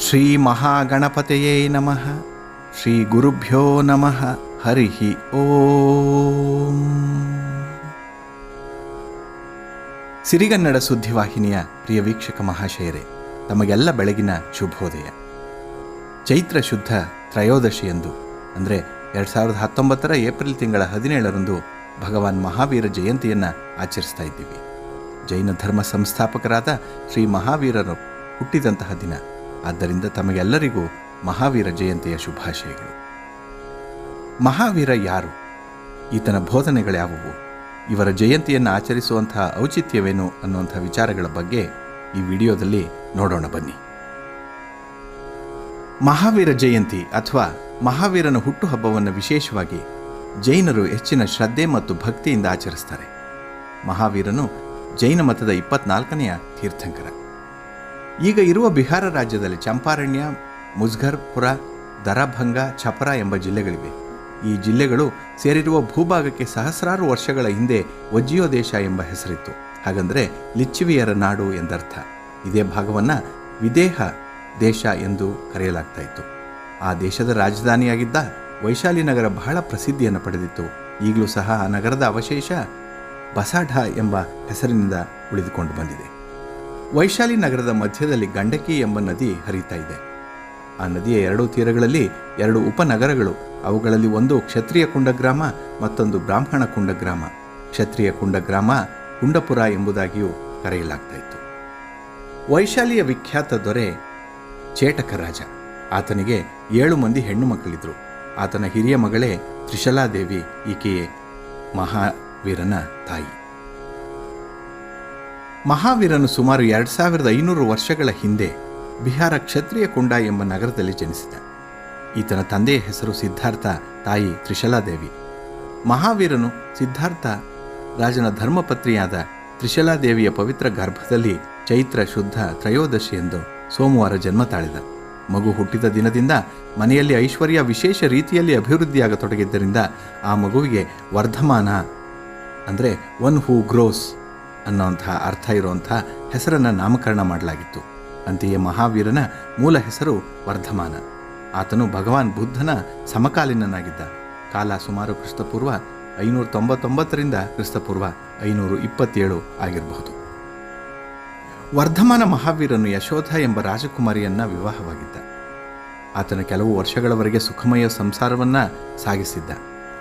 ಶ್ರೀ ಮಹಾಗಣಪತೆಯೇ ನಮಃ. ಶ್ರೀ ಗುರುಭ್ಯೋ ನಮಃ. ಹರಿ ಓಂ. ಸಿರಿಗನ್ನಡ ಸುದ್ದಿವಾಹಿನಿಯ ಪ್ರಿಯ ವೀಕ್ಷಕ ಮಹಾಶಯರೇ, ತಮಗೆಲ್ಲ ಬೆಳಗಿನ ಶುಭೋದಯ. ಚೈತ್ರ ಶುದ್ಧ ತ್ರಯೋದಶಿಯಂದು, ಅಂದರೆ ಎರಡು ಸಾವಿರದ ಹತ್ತೊಂಬತ್ತರ ಏಪ್ರಿಲ್ ತಿಂಗಳ ಹದಿನೇಳರಂದು ಭಗವಾನ್ ಮಹಾವೀರ ಜಯಂತಿಯನ್ನು ಆಚರಿಸ್ತಾ ಇದ್ದೀವಿ. ಜೈನ ಧರ್ಮ ಸಂಸ್ಥಾಪಕರಾದ ಶ್ರೀ ಮಹಾವೀರರು ಹುಟ್ಟಿದಂತಹ ದಿನ. ಆದ್ದರಿಂದ ತಮಗೆಲ್ಲರಿಗೂ ಮಹಾವೀರ ಜಯಂತಿಯ ಶುಭಾಶಯಗಳು. ಮಹಾವೀರ ಯಾರು? ಈತನ ಬೋಧನೆಗಳ್ಯಾವುವು? ಇವರ ಜಯಂತಿಯನ್ನು ಆಚರಿಸುವಂತಹ ಔಚಿತ್ಯವೇನು ಅನ್ನುವಂಥ ವಿಚಾರಗಳ ಬಗ್ಗೆ ಈ ವಿಡಿಯೋದಲ್ಲಿ ನೋಡೋಣ ಬನ್ನಿ. ಮಹಾವೀರ ಜಯಂತಿ ಅಥವಾ ಮಹಾವೀರನ ಹುಟ್ಟುಹಬ್ಬವನ್ನು ವಿಶೇಷವಾಗಿ ಜೈನರು ಹೆಚ್ಚಿನ ಶ್ರದ್ಧೆ ಮತ್ತು ಭಕ್ತಿಯಿಂದ ಆಚರಿಸ್ತಾರೆ ಮಹಾವೀರನು ಜೈನ ಮತದ ಇಪ್ಪತ್ನಾಲ್ಕನೆಯ ತೀರ್ಥಂಕರ. ಈಗ ಇರುವ ಬಿಹಾರ ರಾಜ್ಯದಲ್ಲಿ ಚಂಪಾರಣ್ಯ ಮುಜ್ಗರ್ಪುರ ದರಭಂಗ, ಛಪರ ಎಂಬ ಜಿಲ್ಲೆಗಳಿವೆ. ಈ ಜಿಲ್ಲೆಗಳು ಸೇರಿರುವ ಭೂಭಾಗಕ್ಕೆ ಸಹಸ್ರಾರು ವರ್ಷಗಳ ಹಿಂದೆ ವಜ್ಜಿಯೋ ದೇಶ ಎಂಬ ಹೆಸರಿತ್ತು. ಹಾಗಂದರೆ ಲಿಚ್ಚಿವಿಯರ ನಾಡು ಎಂದರ್ಥ. ಇದೇ ಭಾಗವನ್ನು ವಿದೇಹ ದೇಶ ಎಂದು ಕರೆಯಲಾಗ್ತಾ ಇತ್ತು. ಆ ದೇಶದ ರಾಜಧಾನಿಯಾಗಿದ್ದ ವೈಶಾಲಿ ನಗರ ಬಹಳ ಪ್ರಸಿದ್ಧಿಯನ್ನು ಪಡೆದಿತ್ತು. ಈಗಲೂ ಸಹ ಆ ನಗರದ ಅವಶೇಷ ಬಸಾಢ ಎಂಬ ಹೆಸರಿನಿಂದ ಉಳಿದುಕೊಂಡು ಬಂದಿದೆ. ವೈಶಾಲಿ ನಗರದ ಮಧ್ಯದಲ್ಲಿ ಗಂಡಕಿ ಎಂಬ ನದಿ ಹರಿತಾ ಇದೆ. ಆ ನದಿಯ ಎರಡು ತೀರಗಳಲ್ಲಿ ಎರಡು ಉಪನಗರಗಳು, ಅವುಗಳಲ್ಲಿ ಒಂದು ಕ್ಷತ್ರಿಯ ಕುಂಡಗ್ರಾಮ ಮತ್ತೊಂದು ಬ್ರಾಹ್ಮಣ ಕುಂಡಗ್ರಾಮ ಕ್ಷತ್ರಿಯ ಕುಂಡಗ್ರಾಮ ಕುಂಡಪುರ ಎಂಬುದಾಗಿಯೂ ಕರೆಯಲಾಗ್ತಾ ಇತ್ತು. ವೈಶಾಲಿಯ ವಿಖ್ಯಾತ ದೊರೆ ಚೇಟಕ ರಾಜ. ಆತನಿಗೆ ಏಳು ಮಂದಿ ಹೆಣ್ಣು ಮಕ್ಕಳಿದ್ರು. ಆತನ ಹಿರಿಯ ಮಗಳೇ ತ್ರಿಶಲಾದೇವಿ, ಈಕೆಯೇ ಮಹಾವೀರನ ತಾಯಿ. ಮಹಾವೀರನು ಸುಮಾರು ಎರಡು ಸಾವಿರದ ಐನೂರು ವರ್ಷಗಳ ಹಿಂದೆ ಬಿಹಾರ ಕ್ಷತ್ರಿಯ ಕುಂಡ ಎಂಬ ನಗರದಲ್ಲಿ ಜನಿಸಿದ. ಈತನ ತಂದೆಯ ಹೆಸರು ಸಿದ್ಧಾರ್ಥ, ತಾಯಿ ತ್ರಿಶಲಾದೇವಿ. ಮಹಾವೀರನು ಸಿದ್ಧಾರ್ಥ ರಾಜನ ಧರ್ಮಪತ್ನಿಯಾದ ತ್ರಿಶಲಾದೇವಿಯ ಪವಿತ್ರ ಗರ್ಭದಲ್ಲಿ ಚೈತ್ರ ಶುದ್ಧ ತ್ರಯೋದಶಿ ಎಂದು ಸೋಮವಾರ ಜನ್ಮ ತಾಳಿದ. ಮಗು ಹುಟ್ಟಿದ ದಿನದಿಂದ ಮನೆಯಲ್ಲಿ ಐಶ್ವರ್ಯ ವಿಶೇಷ ರೀತಿಯಲ್ಲಿ ಅಭಿವೃದ್ಧಿಯಾಗತೊಡಗಿದ್ದರಿಂದ ಆ ಮಗುವಿಗೆ ವರ್ಧಮಾನ ಅಂದರೆ ಒನ್ ಹೂ ಗ್ರೋಸ್ ಅನ್ನೋಂಥ ಅರ್ಥ ಇರುವಂಥ ಹೆಸರನ್ನು ನಾಮಕರಣ ಮಾಡಲಾಗಿತ್ತು. ಅಂತೆಯೇ ಮಹಾವೀರನ ಮೂಲ ಹೆಸರು ವರ್ಧಮಾನ. ಆತನು ಭಗವಾನ್ ಬುದ್ಧನ ಸಮಕಾಲೀನನಾಗಿದ್ದ. ಕಾಲ ಸುಮಾರು ಕ್ರಿಸ್ತಪೂರ್ವ ಐನೂರ ತೊಂಬತ್ತೊಂಬತ್ತರಿಂದ ಕ್ರಿಸ್ತಪೂರ್ವ ಐನೂರು ಇಪ್ಪತ್ತೇಳು ಆಗಿರಬಹುದು. ವರ್ಧಮಾನ ಮಹಾವೀರನು ಯಶೋಧ ಎಂಬ ರಾಜಕುಮಾರಿಯನ್ನ ವಿವಾಹವಾಗಿದ್ದ. ಆತನ ಕೆಲವು ವರ್ಷಗಳವರೆಗೆ ಸುಖಮಯ ಸಂಸಾರವನ್ನ ಸಾಗಿಸಿದ್ದ.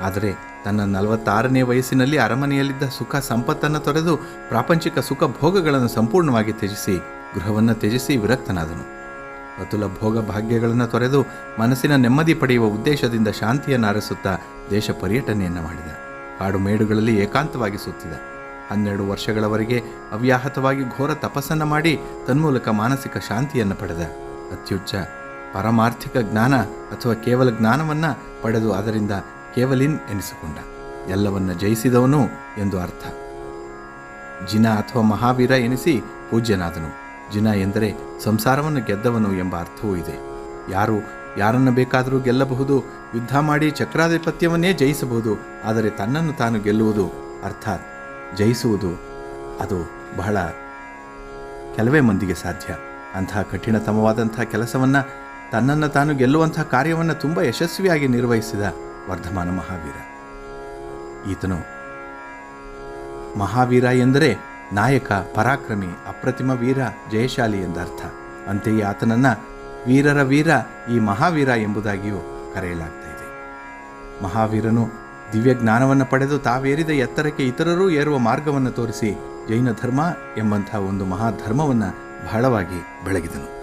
ಆದರೆ ತನ್ನ ನಲವತ್ತಾರನೇ ವಯಸ್ಸಿನಲ್ಲಿ ಅರಮನೆಯಲ್ಲಿದ್ದ ಸುಖ ಸಂಪತ್ತನ್ನು ತೊರೆದು ಪ್ರಾಪಂಚಿಕ ಸುಖ ಭೋಗಗಳನ್ನು ಸಂಪೂರ್ಣವಾಗಿ ತ್ಯಜಿಸಿ ಗೃಹವನ್ನು ತ್ಯಜಿಸಿ ವಿರಕ್ತನಾದನು. ಅತುಲ ಭೋಗ ಭಾಗ್ಯಗಳನ್ನು ತೊರೆದು ಮನಸ್ಸಿನ ನೆಮ್ಮದಿ ಪಡೆಯುವ ಉದ್ದೇಶದಿಂದ ಶಾಂತಿಯನ್ನು ಅರಸುತ್ತಾ ದೇಶ ಪರ್ಯಟನೆಯನ್ನು ಮಾಡಿದ. ಕಾಡು ಮೇಡುಗಳಲ್ಲಿ ಏಕಾಂತವಾಗಿ ಸುತ್ತಿದ. ಹನ್ನೆರಡು ವರ್ಷಗಳವರೆಗೆ ಅವ್ಯಾಹತವಾಗಿ ಘೋರ ತಪಸ್ಸನ್ನು ಮಾಡಿ ತನ್ಮೂಲಕ ಮಾನಸಿಕ ಶಾಂತಿಯನ್ನು ಪಡೆದ. ಅತ್ಯುಚ್ಚ. ಪರಮಾರ್ಥಿಕ ಜ್ಞಾನ ಅಥವಾ ಕೇವಲ ಜ್ಞಾನವನ್ನು ಪಡೆದು ಅದರಿಂದ ಕೇವಲಿನ್ ಎನಿಸಿಕೊಂಡ. ಎಲ್ಲವನ್ನ ಜಯಿಸಿದವನು ಎಂದು ಅರ್ಥ. ಜಿನ ಅಥವಾ ಮಹಾವೀರ ಎನಿಸಿ ಪೂಜ್ಯನಾದನು. ಜಿನ ಎಂದರೆ ಸಂಸಾರವನ್ನು ಗೆದ್ದವನು ಎಂಬ ಅರ್ಥವೂ ಇದೆ. ಯಾರು, ಯಾರನ್ನು ಬೇಕಾದರೂ ಗೆಲ್ಲಬಹುದು, ಯುದ್ಧ ಮಾಡಿ ಚಕ್ರಾಧಿಪತ್ಯವನ್ನೇ ಜಯಿಸಬಹುದು, ಆದರೆ ತನ್ನನ್ನು ತಾನು ಗೆಲ್ಲುವುದು ಅರ್ಥಾತ್ ಜಯಿಸುವುದು ಅದು ಬಹಳ ಕೆಲವೇ ಮಂದಿಗೆ ಸಾಧ್ಯ. ಅಂತಹ ಕಠಿಣತಮವಾದಂಥ ಕೆಲಸವನ್ನು ತನ್ನನ್ನು ತಾನು ಗೆಲ್ಲುವಂತಹ ಕಾರ್ಯವನ್ನು ತುಂಬ ಯಶಸ್ವಿಯಾಗಿ ನಿರ್ವಹಿಸಿದ ವರ್ಧಮಾನ ಮಹಾವೀರ. ಈತನು ಮಹಾವೀರ ಎಂದರೆ ನಾಯಕ, ಪರಾಕ್ರಮಿ, ಅಪ್ರತಿಮ ವೀರ, ಜಯಶಾಲಿ ಎಂದರ್ಥ. ಅಂತೆಯೇ ಆತನನ್ನು ವೀರರ ವೀರ ಈ ಮಹಾವೀರ ಎಂಬುದಾಗಿಯೂ ಕರೆಯಲಾಗ್ತಾ ಇದೆ. ಮಹಾವೀರನು ದಿವ್ಯ ಜ್ಞಾನವನ್ನು ಪಡೆದು ತಾವೇರಿದ ಎತ್ತರಕ್ಕೆ ಇತರರೂ ಏರುವ ಮಾರ್ಗವನ್ನು ತೋರಿಸಿ ಜೈನ ಧರ್ಮ ಎಂಬಂತಹ ಒಂದು ಮಹಾಧರ್ಮವನ್ನು ಬಹಳವಾಗಿ ಬೆಳಗಿದನು.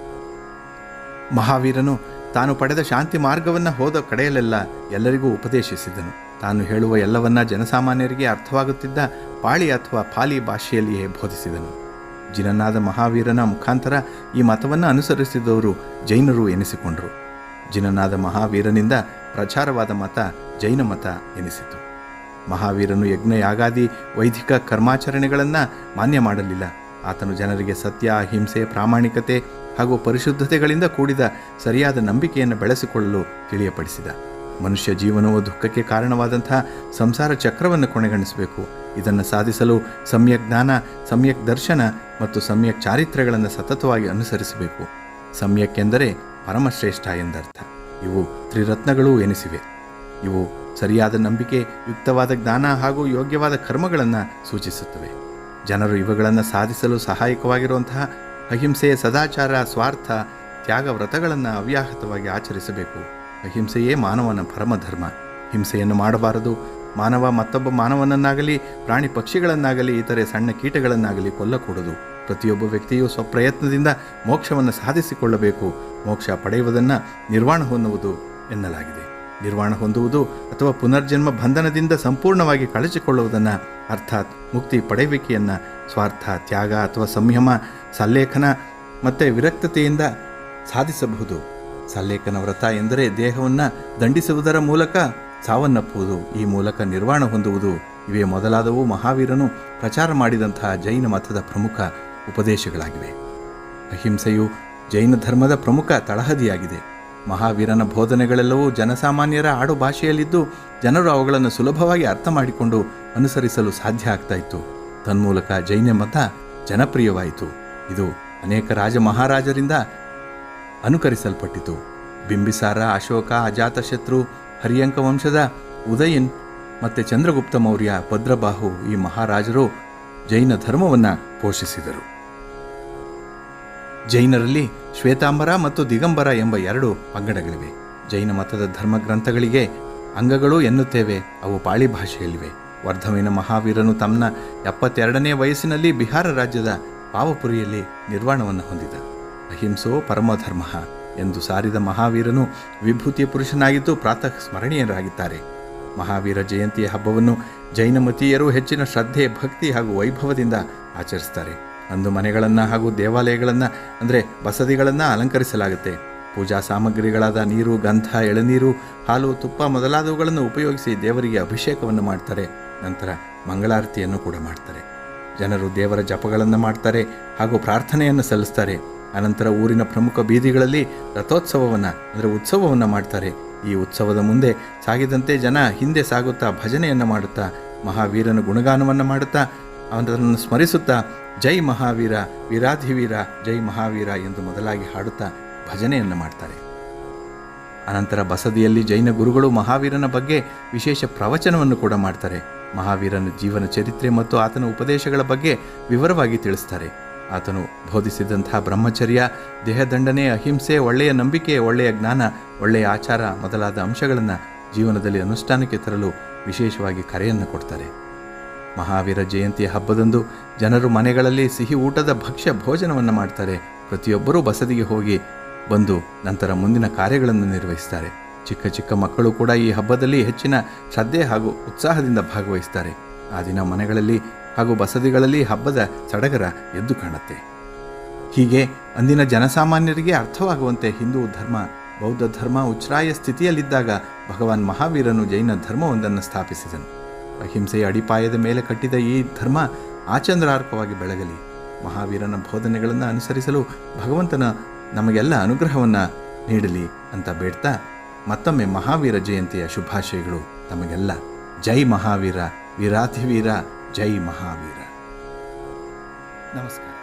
ಮಹಾವೀರನು ತಾನು ಪಡೆದ ಶಾಂತಿ ಮಾರ್ಗವನ್ನು ಹೋದ ಕಡೆಯಲ್ಲೆಲ್ಲ ಎಲ್ಲರಿಗೂ ಉಪದೇಶಿಸಿದನು. ತಾನು ಹೇಳುವ ಎಲ್ಲವನ್ನ ಜನಸಾಮಾನ್ಯರಿಗೆ ಅರ್ಥವಾಗುತ್ತಿದ್ದ ಪಾಳಿ ಅಥವಾ ಪಾಲಿ ಭಾಷೆಯಲ್ಲಿಯೇ ಬೋಧಿಸಿದನು. ಜಿನನಾದ ಮಹಾವೀರನ ಮುಖಾಂತರ ಈ ಮತವನ್ನು ಅನುಸರಿಸಿದವರು ಜೈನರು ಎನಿಸಿಕೊಂಡರು. ಜಿನನಾದ ಮಹಾವೀರನಿಂದ ಪ್ರಚಾರವಾದ ಮತ ಜೈನ ಮತ ಎನಿಸಿತು. ಮಹಾವೀರನು ಯಜ್ಞ ಯಾಗಾದಿ ವೈದಿಕ ಕರ್ಮಾಚರಣೆಗಳನ್ನು ಮಾನ್ಯ ಮಾಡಲಿಲ್ಲ. ಆತನು ಜನರಿಗೆ ಸತ್ಯ ಅಹಿಂಸೆ ಪ್ರಾಮಾಣಿಕತೆ ಹಾಗೂ ಪರಿಶುದ್ಧತೆಗಳಿಂದ ಕೂಡಿದ ಸರಿಯಾದ ನಂಬಿಕೆಯನ್ನು ಬೆಳೆಸಿಕೊಳ್ಳಲು ತಿಳಿಯಪಡಿಸಿದ. ಮನುಷ್ಯ ಜೀವನವು ದುಃಖಕ್ಕೆ ಕಾರಣವಾದಂತಹ ಸಂಸಾರ ಚಕ್ರವನ್ನು ಕೊನೆಗಣಿಸಬೇಕು. ಇದನ್ನು ಸಾಧಿಸಲು ಸಮ್ಯಕ್ ಜ್ಞಾನ, ಸಮ್ಯಕ್ ದರ್ಶನ ಮತ್ತು ಸಮ್ಯಕ್ ಚಾರಿತ್ರ್ಯಗಳನ್ನು ಸತತವಾಗಿ ಅನುಸರಿಸಬೇಕು. ಸಮ್ಯಕ್ ಎಂದರೆ ಪರಮಶ್ರೇಷ್ಠ ಎಂದರ್ಥ. ಇವು ತ್ರಿರತ್ನಗಳೂ ಎನಿಸಿವೆ. ಇವು ಸರಿಯಾದ ನಂಬಿಕೆ, ಯುಕ್ತವಾದ ಜ್ಞಾನ ಹಾಗೂ ಯೋಗ್ಯವಾದ ಕರ್ಮಗಳನ್ನು ಸೂಚಿಸುತ್ತವೆ. ಜನರು ಇವುಗಳನ್ನು ಸಾಧಿಸಲು ಸಹಾಯಕವಾಗಿರುವಂತಹ ಅಹಿಂಸೆಯ ಸದಾಚಾರ, ಸ್ವಾರ್ಥ, ತ್ಯಾಗ ವ್ರತಗಳನ್ನು ಅವ್ಯಾಹತವಾಗಿ ಆಚರಿಸಬೇಕು. ಅಹಿಂಸೆಯೇ ಮಾನವನ ಪರಮಧರ್ಮ. ಹಿಂಸೆಯನ್ನು ಮಾಡಬಾರದು. ಮಾನವ ಮತ್ತೊಬ್ಬ ಮಾನವನನ್ನಾಗಲಿ, ಪ್ರಾಣಿ ಪಕ್ಷಿಗಳನ್ನಾಗಲಿ, ಇತರೆ ಸಣ್ಣ ಕೀಟಗಳನ್ನಾಗಲಿ ಕೊಲ್ಲಕೂಡದು. ಪ್ರತಿಯೊಬ್ಬ ವ್ಯಕ್ತಿಯು ಸ್ವಪ್ರಯತ್ನದಿಂದ ಮೋಕ್ಷವನ್ನು ಸಾಧಿಸಿಕೊಳ್ಳಬೇಕು. ಮೋಕ್ಷ ಪಡೆಯುವುದನ್ನು ನಿರ್ವಾಣ ಹೊಂದುವುದು ಎನ್ನಲಾಗಿದೆ. ನಿರ್ವಾಣ ಹೊಂದುವುದು ಅಥವಾ ಪುನರ್ಜನ್ಮ ಬಂಧನದಿಂದ ಸಂಪೂರ್ಣವಾಗಿ ಕಳಚಿಕೊಳ್ಳುವುದನ್ನು ಅರ್ಥಾತ್ ಮುಕ್ತಿ ಪಡೆಯುವಿಕೆಯನ್ನು ಸ್ವಾರ್ಥ, ತ್ಯಾಗ ಅಥವಾ ಸಂಯಮ, ಸಲ್ಲೇಖನ ಮತ್ತು ವಿರಕ್ತತೆಯಿಂದ ಸಾಧಿಸಬಹುದು. ಸಲ್ಲೇಖನ ವ್ರತ ಎಂದರೆ ದೇಹವನ್ನು ದಂಡಿಸುವುದರ ಮೂಲಕ ಸಾವನ್ನಪ್ಪುವುದು. ಈ ಮೂಲಕ ನಿರ್ವಾಣ ಹೊಂದುವುದು. ಇವೇ ಮೊದಲಾದವು ಮಹಾವೀರನು ಪ್ರಚಾರ ಮಾಡಿದಂತಹ ಜೈನ ಮತದ ಪ್ರಮುಖ ಉಪದೇಶಗಳಾಗಿವೆ. ಅಹಿಂಸೆಯು ಜೈನ ಧರ್ಮದ ಪ್ರಮುಖ ತಳಹದಿಯಾಗಿದೆ. ಮಹಾವೀರನ ಬೋಧನೆಗಳೆಲ್ಲವೂ ಜನಸಾಮಾನ್ಯರ ಆಡು ಭಾಷೆಯಲ್ಲಿದ್ದು ಜನರು ಅವುಗಳನ್ನು ಸುಲಭವಾಗಿ ಅರ್ಥ ಮಾಡಿಕೊಂಡು ಅನುಸರಿಸಲು ಸಾಧ್ಯ ಆಗ್ತಾ ಇತ್ತು. ತನ್ಮೂಲಕ ಜೈನ ಮತ ಜನಪ್ರಿಯವಾಯಿತು. ಇದು ಅನೇಕ ರಾಜ ಮಹಾರಾಜರಿಂದ ಅನುಕರಿಸಲ್ಪಟ್ಟಿತು. ಬಿಂಬಿಸಾರ, ಅಶೋಕ, ಅಜಾತಶತ್ರು, ಹರಿಯಂಕ ವಂಶದ ಉದಯನ್ ಮತ್ತು ಚಂದ್ರಗುಪ್ತ ಮೌರ್ಯ, ಭದ್ರಬಾಹು ಈ ಮಹಾರಾಜರು ಜೈನ ಧರ್ಮವನ್ನು ಪೋಷಿಸಿದರು. ಜೈನರಲ್ಲಿ ಶ್ವೇತಾಂಬರ ಮತ್ತು ದಿಗಂಬರ ಎಂಬ ಎರಡು ಪಂಗಡಗಳಿವೆ. ಜೈನ ಮತದ ಧರ್ಮ ಗ್ರಂಥಗಳಿಗೆ ಅಂಗಗಳು ಎನ್ನುತ್ತೇವೆ, ಅವು ಪಾಳಿ ಭಾಷೆಯಲ್ಲಿವೆ. ವರ್ಧವಿನ ಮಹಾವೀರನು ತನ್ನ ಎಪ್ಪತ್ತೆರಡನೇ ವಯಸ್ಸಿನಲ್ಲಿ ಬಿಹಾರ ರಾಜ್ಯದ ಪಾವಪುರಿಯಲ್ಲಿ ನಿರ್ವಾಣವನ್ನು ಹೊಂದಿದ. ಅಹಿಂಸೋ ಪರಮಧರ್ಮ ಎಂದು ಸಾರಿದ ಮಹಾವೀರನು ವಿಭೂತಿಯ ಪುರುಷನಾಗಿದ್ದು ಪ್ರಾತಃ ಸ್ಮರಣೀಯರಾಗಿದ್ದಾರೆ. ಮಹಾವೀರ ಜಯಂತಿಯ ಹಬ್ಬವನ್ನು ಜೈನಮತೀಯರು ಹೆಚ್ಚಿನ ಶ್ರದ್ಧೆ, ಭಕ್ತಿ ಹಾಗೂ ವೈಭವದಿಂದ ಆಚರಿಸ್ತಾರೆ ಅಂದು ಮನೆಗಳನ್ನು ಹಾಗೂ ದೇವಾಲಯಗಳನ್ನು, ಅಂದರೆ ಬಸದಿಗಳನ್ನು ಅಲಂಕರಿಸಲಾಗುತ್ತೆ. ಪೂಜಾ ಸಾಮಗ್ರಿಗಳಾದ ನೀರು, ಗಂಧ, ಎಳನೀರು, ಹಾಲು, ತುಪ್ಪ ಮೊದಲಾದವುಗಳನ್ನು ಉಪಯೋಗಿಸಿ ದೇವರಿಗೆ ಅಭಿಷೇಕವನ್ನು ಮಾಡ್ತಾರೆ. ನಂತರ ಮಂಗಳಾರತಿಯನ್ನು ಕೂಡ ಮಾಡ್ತಾರೆ. ಜನರು ದೇವರ ಜಪಗಳನ್ನು ಮಾಡ್ತಾರೆ ಹಾಗೂ ಪ್ರಾರ್ಥನೆಯನ್ನು ಸಲ್ಲಿಸ್ತಾರೆ. ಅನಂತರ ಊರಿನ ಪ್ರಮುಖ ಬೀದಿಗಳಲ್ಲಿ ರಥೋತ್ಸವವನ್ನು, ಅಂದರೆ ಉತ್ಸವವನ್ನು ಮಾಡ್ತಾರೆ. ಈ ಉತ್ಸವದ ಮುಂದೆ ಸಾಗಿದಂತೆ ಜನ ಹಿಂದೆ ಸಾಗುತ್ತಾ ಭಜನೆಯನ್ನು ಮಾಡುತ್ತಾ, ಮಹಾವೀರನ ಗುಣಗಾನವನ್ನು ಮಾಡುತ್ತಾ ಅವನನ್ನು ಸ್ಮರಿಸುತ್ತಾ, ಜೈ ಮಹಾವೀರ, ವೀರಾಧಿವೀರ, ಜೈ ಮಹಾವೀರ ಎಂದು ಮೊದಲಾಗಿ ಹಾಡುತ್ತಾ ಭಜನೆಯನ್ನು ಮಾಡ್ತಾರೆ. ಅನಂತರ ಬಸದಿಯಲ್ಲಿ ಜೈನ ಗುರುಗಳು ಮಹಾವೀರನ ಬಗ್ಗೆ ವಿಶೇಷ ಪ್ರವಚನವನ್ನು ಕೂಡ ಮಾಡ್ತಾರೆ. ಮಹಾವೀರನ ಜೀವನ ಚರಿತ್ರೆ ಮತ್ತು ಆತನ ಉಪದೇಶಗಳ ಬಗ್ಗೆ ವಿವರವಾಗಿ ತಿಳಿಸ್ತಾರೆ. ಆತನು ಬೋಧಿಸಿದಂತಹ ಬ್ರಹ್ಮಚರ್ಯ, ದೇಹದಂಡನೆ, ಅಹಿಂಸೆ, ಒಳ್ಳೆಯ ನಂಬಿಕೆ, ಒಳ್ಳೆಯ ಜ್ಞಾನ, ಒಳ್ಳೆಯ ಆಚಾರ ಮೊದಲಾದ ಅಂಶಗಳನ್ನು ಜೀವನದಲ್ಲಿ ಅನುಷ್ಠಾನಕ್ಕೆ ತರಲು ವಿಶೇಷವಾಗಿ ಕರೆಯನ್ನು ಕೊಡ್ತಾರೆ. ಮಹಾವೀರ ಜಯಂತಿಯ ಹಬ್ಬದಂದು ಜನರು ಮನೆಗಳಲ್ಲಿ ಸಿಹಿ ಊಟದ ಭಕ್ಷ್ಯ ಭೋಜನವನ್ನು ಮಾಡ್ತಾರೆ. ಪ್ರತಿಯೊಬ್ಬರೂ ಬಸದಿಗೆ ಹೋಗಿ ಬಂದು ನಂತರ ಮುಂದಿನ ಕಾರ್ಯಗಳನ್ನು ನಿರ್ವಹಿಸ್ತಾರೆ. ಚಿಕ್ಕ ಚಿಕ್ಕ ಮಕ್ಕಳು ಕೂಡ ಈ ಹಬ್ಬದಲ್ಲಿ ಹೆಚ್ಚಿನ ಶ್ರದ್ಧೆ ಹಾಗೂ ಉತ್ಸಾಹದಿಂದ ಭಾಗವಹಿಸ್ತಾರೆ. ಆ ದಿನ ಮನೆಗಳಲ್ಲಿ ಹಾಗೂ ಬಸದಿಗಳಲ್ಲಿ ಹಬ್ಬದ ಸಡಗರ ಎದ್ದು ಕಾಣುತ್ತೆ. ಹೀಗೆ ಅಂದಿನ ಜನಸಾಮಾನ್ಯರಿಗೆ ಅರ್ಥವಾಗುವಂತೆ ಹಿಂದೂ ಧರ್ಮ, ಬೌದ್ಧ ಧರ್ಮ, ಉಚ್ಛ್ರಾಯ ಸ್ಥಿತಿಯಲ್ಲಿದ್ದಾಗ ಭಗವಾನ್ ಮಹಾವೀರನು ಜೈನ ಧರ್ಮವೊಂದನ್ನು ಸ್ಥಾಪಿಸಿದನು. ಅಹಿಂಸೆಯ ಅಡಿಪಾಯದ ಮೇಲೆ ಕಟ್ಟಿದ ಈ ಧರ್ಮ ಆಚಂದ್ರಾರ್ಕವಾಗಿ ಬೆಳಗಲಿ. ಮಹಾವೀರನ ಬೋಧನೆಗಳನ್ನು ಅನುಸರಿಸಲು ಭಗವಂತನ ನಮಗೆಲ್ಲ ಅನುಗ್ರಹವನ್ನು ನೀಡಲಿ ಅಂತ ಬೇಡ್ತಾ, ಮತ್ತೊಮ್ಮೆ ಮಹಾವೀರ ಜಯಂತಿಯ ಶುಭಾಶಯಗಳು ತಮಗೆಲ್ಲ. ಜೈ ಮಹಾವೀರ, ವೀರಾಧಿವೀರ, ಜೈ ಮಹಾವೀರ. ನಮಸ್ಕಾರ.